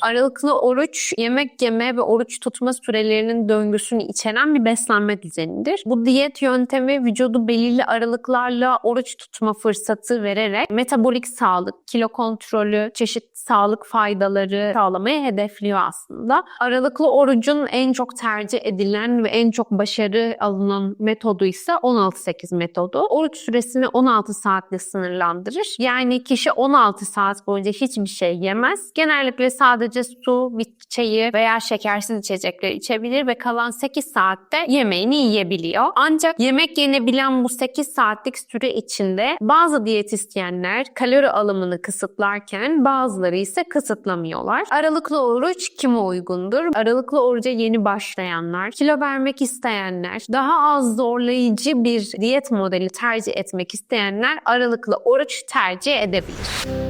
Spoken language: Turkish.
Aralıklı oruç yemek yeme ve oruç tutma sürelerinin döngüsünü içeren bir beslenme düzenidir. Bu diyet yöntemi vücudu belirli aralıklarla oruç tutma fırsatı vererek metabolik sağlık, kilo kontrolü, çeşitli sağlık faydaları sağlamayı hedefliyor aslında. Aralıklı orucun en çok tercih edilen ve en çok başarı alınan metodu ise 16-8 metodu. Oruç süresini 16 saatle sınırlandırır. Yani kişi 16 saat boyunca hiçbir şey yemez. Genellikle sadece su, bit çayı veya şekersiz içecekler içebilir ve kalan 8 saatte yemeğini yiyebiliyor. Ancak yemek yenebilen bu 8 saatlik süre içinde bazı diyetisyenler kalori alımını kısıtlarken bazıları ise kısıtlamıyorlar. Aralıklı oruç kime uygundur? Aralıklı oruca yeni başlayanlar, kilo vermek isteyenler, daha az zorlayıcı bir diyet modeli tercih etmek isteyenler aralıklı oruç tercih edebilir.